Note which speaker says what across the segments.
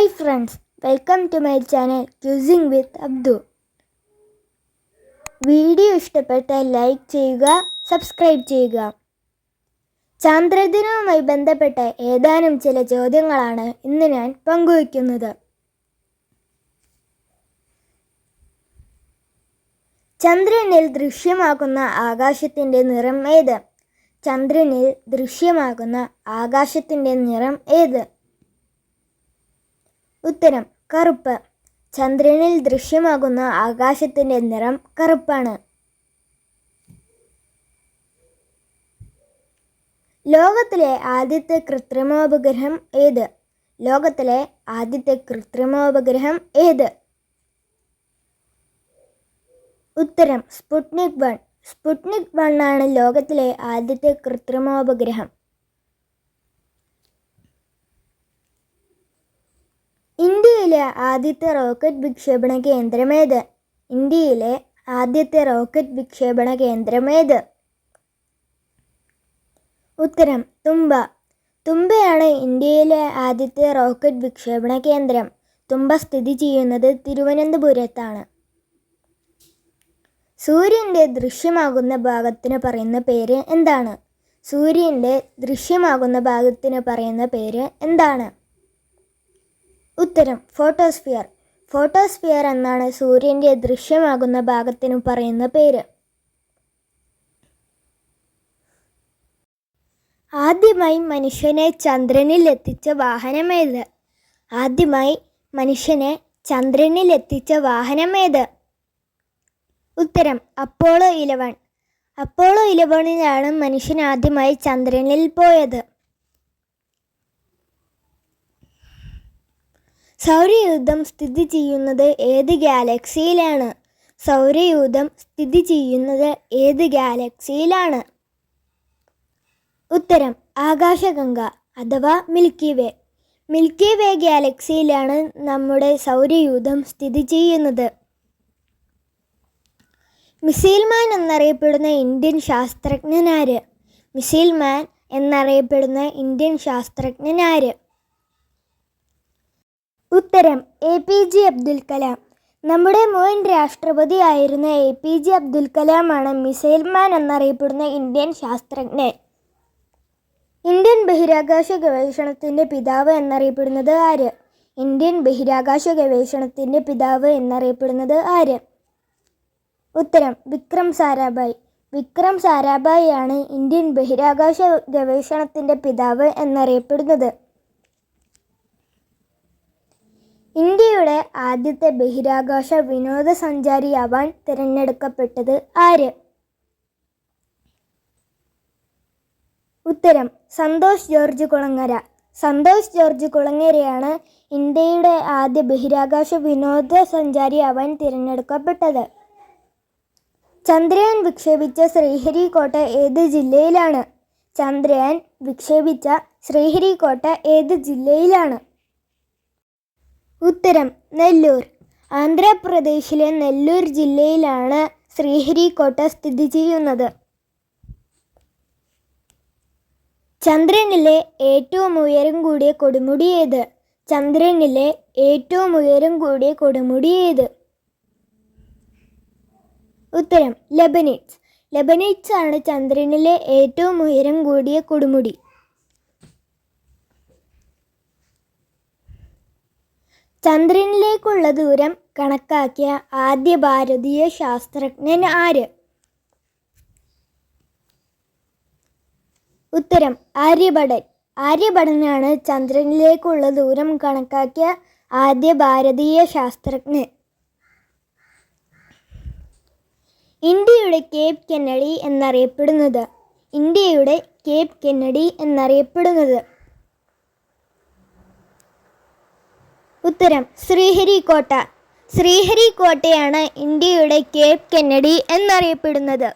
Speaker 1: Hi friends welcome to my channel quizzing with Abdu video ഇഷ്ടപ്പെട്ട like ചെയ്യുക subscribe ചെയ്യുക. ചാന്ദ്രദിനവുമായി ബന്ധപ്പെട്ട ഏതാനും ചില ചോദ്യങ്ങളാണ് ഇന്ന് ഞാൻ പങ്കുവയ്ക്കുന്നത്. ചന്ദ്രനിൽ ദൃശ്യമാകുന്ന ആകാശത്തിന്റെ നിറം ഏത്? ചന്ദ്രനിൽ ദൃശ്യമാകുന്ന ആകാശത്തിന്റെ നിറം ഏത്? ഉത്തരം കറുപ്പ്. ചന്ദ്രനിൽ ദൃശ്യമാകുന്ന ആകാശത്തിന്റെ നിറം കറുപ്പാണ്. ലോകത്തിലെ ആദ്യത്തെ കൃത്രിമോപഗ്രഹം ഏത്? ലോകത്തിലെ ആദ്യത്തെ കൃത്രിമോപഗ്രഹം ഏത്? ഉത്തരം സ്പുട്നിക് വൺ. സ്പുട്നിക് വൺ ആണ് ലോകത്തിലെ ആദ്യത്തെ കൃത്രിമോപഗ്രഹം. ഇന്ത്യയിലെ ആദ്യത്തെ റോക്കറ്റ് വിക്ഷേപണ കേന്ദ്രമേത്? ഇന്ത്യയിലെ ആദ്യത്തെ റോക്കറ്റ് വിക്ഷേപണ കേന്ദ്രമേത്? ഉത്തരം തുമ്പ തുമ്പയാണ് ഇന്ത്യയിലെ ആദ്യത്തെ റോക്കറ്റ് വിക്ഷേപണ കേന്ദ്രം. തുമ്പ സ്ഥിതി ചെയ്യുന്നത് തിരുവനന്തപുരത്താണ്. സൂര്യന്റെ ദൃശ്യമാകുന്ന ഭാഗത്തിന് പറയുന്ന പേര് എന്താണ്? സൂര്യന്റെ ദൃശ്യമാകുന്ന ഭാഗത്തിന് പറയുന്ന പേര് എന്താണ്? ഉത്തരം ഫോട്ടോസ്ഫിയർ. ഫോട്ടോസ്ഫിയർ എന്നാണ് സൂര്യന്റെ ദൃശ്യമാകുന്ന ഭാഗത്തിനു പറയുന്ന പേര്. ആദ്യമായി മനുഷ്യനെ ചന്ദ്രനിൽ എത്തിച്ച വാഹനമേത്? ആദ്യമായി മനുഷ്യനെ ചന്ദ്രനിൽ എത്തിച്ച വാഹനമേത്? ഉത്തരം അപ്പോളോ ഇലവൺ അപ്പോളോ ഇലവണിലാണ് മനുഷ്യൻ ആദ്യമായി ചന്ദ്രനിൽ പോയത്. സൗരയൂഥം സ്ഥിതി ചെയ്യുന്നത് ഏത് ഗാലക്സിയിലാണ്? സൗരയൂഥം സ്ഥിതി ചെയ്യുന്നത് ഏത് ഗാലക്സിയിലാണ്? ഉത്തരം ആകാശഗംഗ അഥവാ മിൽക്കി വേ. മിൽക്കി വേ ഗാലക്സിയിലാണ് നമ്മുടെ സൗരയൂഥം സ്ഥിതി ചെയ്യുന്നത്. മിസൈൽ മാൻ എന്നറിയപ്പെടുന്ന ഇന്ത്യൻ ശാസ്ത്രജ്ഞനാര് മിസൈൽ മാൻ എന്നറിയപ്പെടുന്ന ഇന്ത്യൻ ശാസ്ത്രജ്ഞനാര് ഉത്തരം A P J Abdul Kalam. നമ്മുടെ മുൻ രാഷ്ട്രപതി ആയിരുന്ന എ പി ജെ അബ്ദുൽ കലാമാണ് മിസൈൽ മാൻ എന്നറിയപ്പെടുന്ന ഇന്ത്യൻ ശാസ്ത്രജ്ഞൻ. ഇന്ത്യൻ ബഹിരാകാശ ഗവേഷണത്തിന്റെ പിതാവ് എന്നറിയപ്പെടുന്നത് ആര്? ഇന്ത്യൻ ബഹിരാകാശ ഗവേഷണത്തിന്റെ പിതാവ് എന്നറിയപ്പെടുന്നത് ആര്? ഉത്തരം വിക്രം സാരാഭായ്. വിക്രം സാരാഭായ് ആണ് ഇന്ത്യൻ ബഹിരാകാശ ഗവേഷണത്തിന്റെ പിതാവ് എന്നറിയപ്പെടുന്നത്. ഇന്ത്യയുടെ ആദ്യത്തെ ബഹിരാകാശ വിനോദസഞ്ചാരിയാവാൻ തിരഞ്ഞെടുക്കപ്പെട്ടത് ആര്? ഉത്തരം സന്തോഷ് ജോർജ് കുളങ്ങര. സന്തോഷ് ജോർജ് കുളങ്ങരയാണ് ഇന്ത്യയുടെ ആദ്യ ബഹിരാകാശ വിനോദസഞ്ചാരിയാവാൻ തിരഞ്ഞെടുക്കപ്പെട്ടത്. ചന്ദ്രയാൻ വിക്ഷേപിച്ച ശ്രീഹരിക്കോട്ട ഏത് ജില്ലയിലാണ്? ചന്ദ്രയാൻ വിക്ഷേപിച്ച ശ്രീഹരിക്കോട്ട ഏത് ജില്ലയിലാണ്? ഉത്തരം നെല്ലൂർ. ആന്ധ്രാപ്രദേശിലെ നെല്ലൂർ ജില്ലയിലാണ് ശ്രീഹരിക്കോട്ട സ്ഥിതി ചെയ്യുന്നത്. ചന്ദ്രനിലെ ഏറ്റവും ഉയരം കൂടിയ കൊടുമുടി ഏത്? ചന്ദ്രനിലെ ഏറ്റവും ഉയരം കൂടിയ കൊടുമുടി ഏത്? ഉത്തരം ലബനേറ്റ്സ് ലബനേറ്റ്സ് ആണ് ചന്ദ്രനിലെ ഏറ്റവും ഉയരം കൂടിയ കൊടുമുടി. ചന്ദ്രനിലേക്കുള്ള ദൂരം കണക്കാക്കിയ ആദ്യ ഭാരതീയ ശാസ്ത്രജ്ഞൻ ആര്? ഉത്തരം ആര്യഭടൻ. ആര്യഭടനാണ് ചന്ദ്രനിലേക്കുള്ള ദൂരം കണക്കാക്കിയ ആദ്യ ഭാരതീയ ശാസ്ത്രജ്ഞൻ. ഇന്ത്യയുടെ കേപ്പ് കെന്നഡി എന്നറിയപ്പെടുന്നത്. ഇന്ത്യയുടെ കേപ്പ് കെന്നഡി എന്നറിയപ്പെടുന്നത്. ഉത്തരം ശ്രീഹരിക്കോട്ട ശ്രീഹരിക്കോട്ടയാണ് ഇന്ത്യയുടെ കേപ്പ് കെന്നഡി എന്നറിയപ്പെടുന്നത്.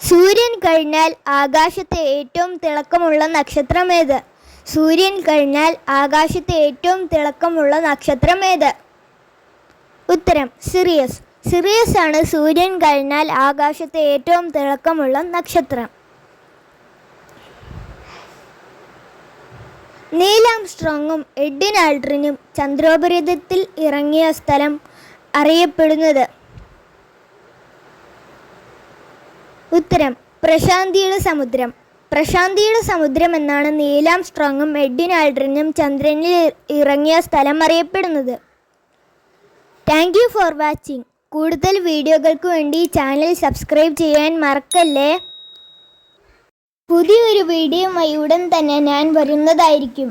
Speaker 1: സൂര്യൻ കഴിഞ്ഞാൽ ആകാശത്തെ ഏറ്റവും തിളക്കമുള്ള നക്ഷത്രം ഏത്? സൂര്യൻ കഴിഞ്ഞാൽ ആകാശത്തെ ഏറ്റവും തിളക്കമുള്ള നക്ഷത്രം ഏത്? ഉത്തരം സിറിയസ്. സിറിയസ് ആണ് സൂര്യൻ കഴിഞ്ഞാൽ ആകാശത്തെ ഏറ്റവും തിളക്കമുള്ള നക്ഷത്രം. നീൽ സ്ട്രോങ്ങും എഡ്വിൻ ആൾഡ്രിനും ചന്ദ്രോപരിതത്തിൽ ഇറങ്ങിയ സ്ഥലം അറിയപ്പെടുന്നത്. ഉത്തരം പ്രശാന്തിയുടെ സമുദ്രം. പ്രശാന്തിയുടെ സമുദ്രം എന്നാണ് നീലാം സ്ട്രോങ്ങും എഡ്വിൻ ആൾഡ്രിനും ചന്ദ്രനിൽ ഇറങ്ങിയ സ്ഥലം അറിയപ്പെടുന്നത്. Thank you for watching. കൂടുതൽ വീഡിയോകൾക്ക് വേണ്ടി ചാനൽ സബ്സ്ക്രൈബ് ചെയ്യാൻ മറക്കല്ലേ? പുതിയൊരു വീഡിയോയുമായി ഉടൻ തന്നെ ഞാൻ വരുന്നതായിരിക്കും.